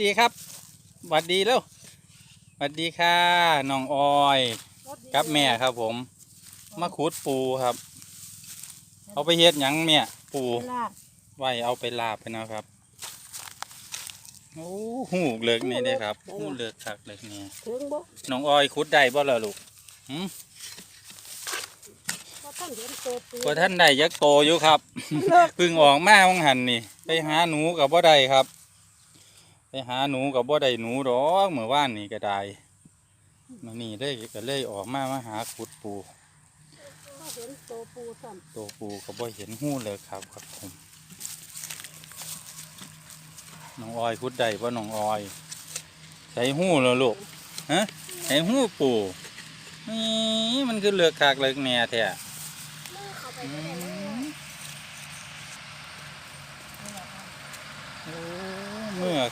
วัสดีครับหวัสดีแล้วหวัสดีค่ะน้องออยกับแม่ครับผมมาขุดปูครับ เอาไปเฮ็ดหยังแม่ปูลาบไว้เอาไปลาบไปนะครับโอ้หูเลิกนี่เด้ครับหูเลิกคักเลิกนี่ถึงบ่น้องออยขุดได้บ่ล่ะลูกหืมว่าท่านเห็นตัวปูว่าท่านได้ยักโตอยู่ครับเพึ่งออกมาวังหันนี่ ไปหาหนูกับบ่ได้ครับ ไปหาหนูกับบ่ได้หนูดอกเมื่อวานนี่ก็ได้มานี่เลยก็เลยออกมามาหาขุดปูว่าเห็นตัวปูสั่นตัวปูก็บ่เห็นหูเลยครับครับผมน้องออยขุดได้บ่น้องออยใส่หูแล้วลูกฮะใส่หูปูนี่มันคือเลือกคากเลือกแหน่แท้อืมโอ้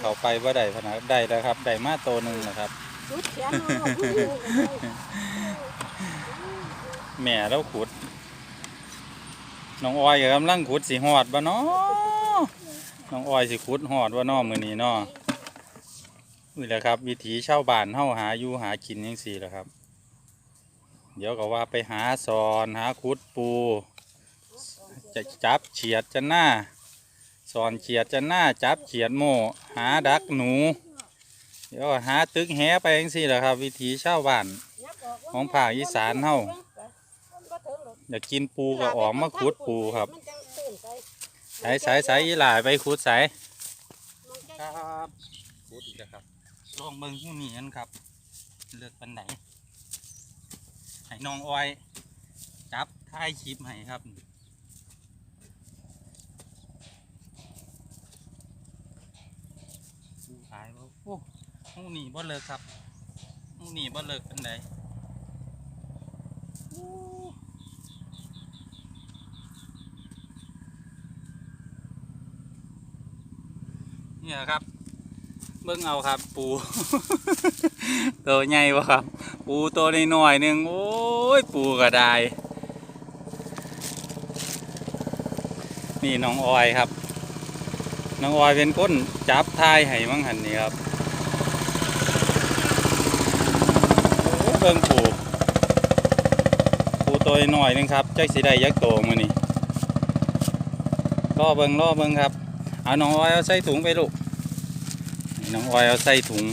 เมื่อเขาไปว่าได้พะนะได้แล้วครับได้มาตัวหนึ่งนะครับ จุดแขนเอาผู้หญิงก็ได้แม่แล้วขุด น้องออยก็กำลังขุดสิหอดบ่เนาะน้องออยสิขุดหอดบ่เนาะมื้อนี้เนาะนี่แหละครับ วิถีชาวบ้านเฮาหาอยู่หากินจังซี่แหละครับ เดี๋ยวก็ว่าไปหาสอนหาขุดปู จะจับเฉียดจะหน้า สอนเฉียดจะหน้าจับเฉียดโม่หาดักหนู เดี๋ยวก็หาตึกแหไปจังซี่แหละครับ วิถีชาวบ้านยับกว่ของภาคอีสานเฮาอยากกินปูก็ออกมาขุดปูครับมันจังตื่นไปสายสายสายอีหลายไปขุดสายมันจังครับขุดอีกแล้วครับลองเบิ่งผู้นี้กันครับ เลือกปันไหนให้น้องออย จับท้ายคลิปให้ครับปูขายบ่โอ้ ผู้นี้บ่เลิกครับผู้นี้บ่เลิกเปันไหนโอ้เนี่ยครับ เบิ่งเอาครับ ปู ตัวใหญ่บ่ครับ ปูตัวน้อยๆหนึ่งโอ้ยปูก็ได้นี่น้องออยครับ น้องออยเป็นคนจับทายให้มั้งหันนี่ครับโอ้ เบิ่งปูปูตัวหน้อยหนึงครับจักสิได้ยักษ์โตมือนี้รอเบิ่งรอเบิ่งครับ เอาน้องออยเอาใส่ถุงไปลูกน้องออยเอาใส่ถุง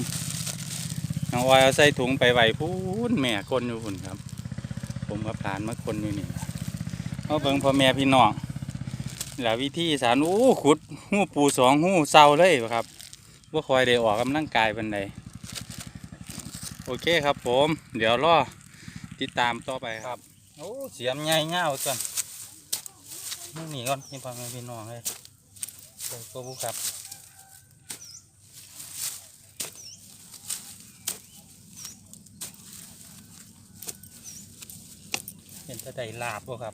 น้องออยเอาใส่ถุงไปไหวพูนแม่คนอยู่พุ่นครับ ผมกับหลานมาคนอยู่นี่เอาเบิ่งพ่อแม่พี่น้องหละวิธีสารโอ้ขุดหู้ปูสองหู้เศร้าเลยครับว่าคอยได้ออกกำลังกายเป็นใด โอเคครับผม เดี๋ยวรอติดตามต่อไปครับ โอ้เสียมใหญ่เงาส่วนนี่หนีก่อนนี่พ่อแม่พี่น้องเลยตัวบุครับเห็นจะได้ลาบบ่ครับ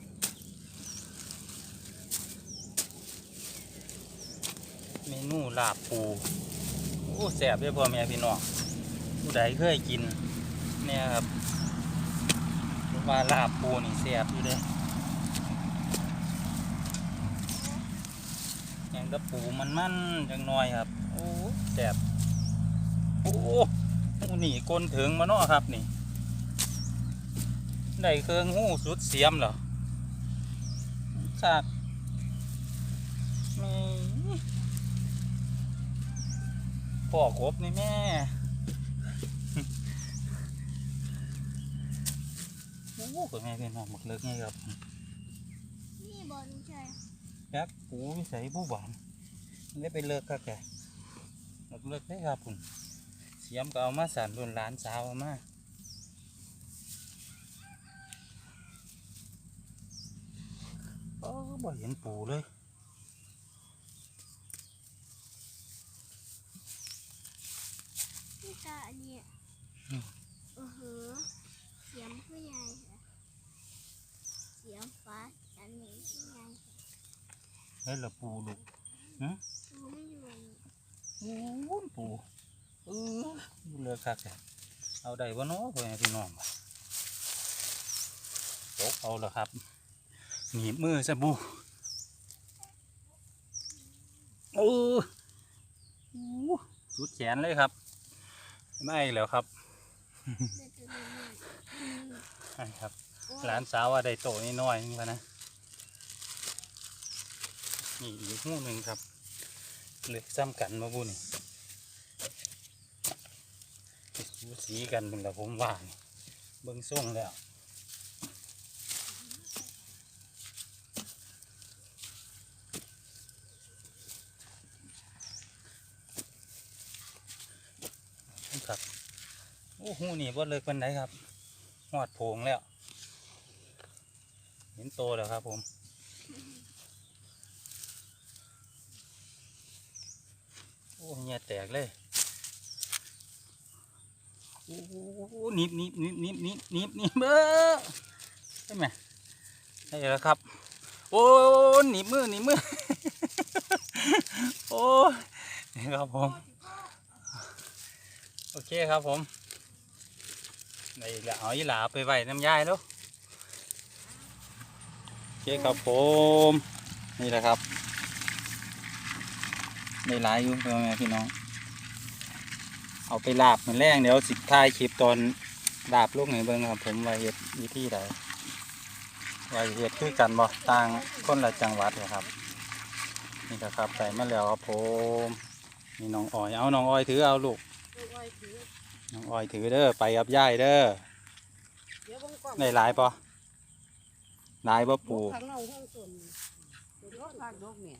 เมนูลาบปูโอ้แสบเลยพ่อแม่พี่น้อง ผู้ใดเคยกิน เนี่ยครับว่าลาบปูนี่แสบอยู่เลยยังกระปูมันมันจังน้อยครับ โอ้แสบโอ้โอ้นี่ก้นถึงมาเนาะครับนี่ได้เครื่องหูสุดเสียมเหรอครับมีพ่อกบนี่แม่ โอ้โหแม่เป็นหอกหมกเลิกไงครับนี่บอลใช่แป๊บปูวิสัยผู้หวานได้ไปเลิกก็แกหมกเลิกได้ครับคุณเสียมก็เอามาสั่นรุ่นหลานสาวเอามาโอ้บ่เห็นปูเลยนี่ตาอันเนี้ย อืม โอ้โหเสียงผู้ใหญ่ค่ะเสียงฟ้าอันนี้ผู้ใหญ่ เฮ้ยละปูลูกดูไม่อยู่โอ้ยปูเออดูเลือกคักแท้เอาได้บ่เนาะพ่อแม่พี่น้องวะตกเอาละครับหนีบมือซะบูโอ้โอ้สุดแขนเลยครับ ไม่แล้วครับได้ตัวนี้อืมใช่ครับ หลานสาวว่าได้โตนี่น้อยนี่วะนะ นี่อีกหูหนึ่งครับเหลือซ้ำกันมาบุญสูสีกันบุญละผมว่านเบิ่งส่งแล้วครับโอ้หูนี่บ่เลิกปันไดครับหอดโผงแล้ว เห็นโตแล้วครับผม โอ้เงียแตกเลยโอ้โหหนิบหนิบหนิบหนิบหนิบหนิบนิบเบ้อใช่ไหมได้แล้วครับ โอ้หนิบมือหนิบมือโอ้นี่ครับผม โอเคครับผมในเอาอีหลาไปไว้น้ำยายแล้วโอเคครับผม นี่แหละครับ ได้หลายอยู่พ่อแม่พี่น้อง เอาไปลาบเหมือนแรงเดี๋ยวสิท้ายคลิปตอนลาบลูกไหนเบิ้งครับ ผมว่าเฮ็ดวิธีใดว่าเฮ็ดคือกันบ่ต่างคนละจังหวัดเหรอครับ นี่แหละครับใส่มาแล้วครับผมนี่น้องอ้อยเอาน้องอ้อยถือเอาลูกน้องอ้อยถือเด้อไปกับยายเด้อเดี๋ยวเบิ่งกล้องได้หลายปะหลายบ่ปูข้างนอกห้องส่วนเดี๋ยวข้างนอกเนี่ย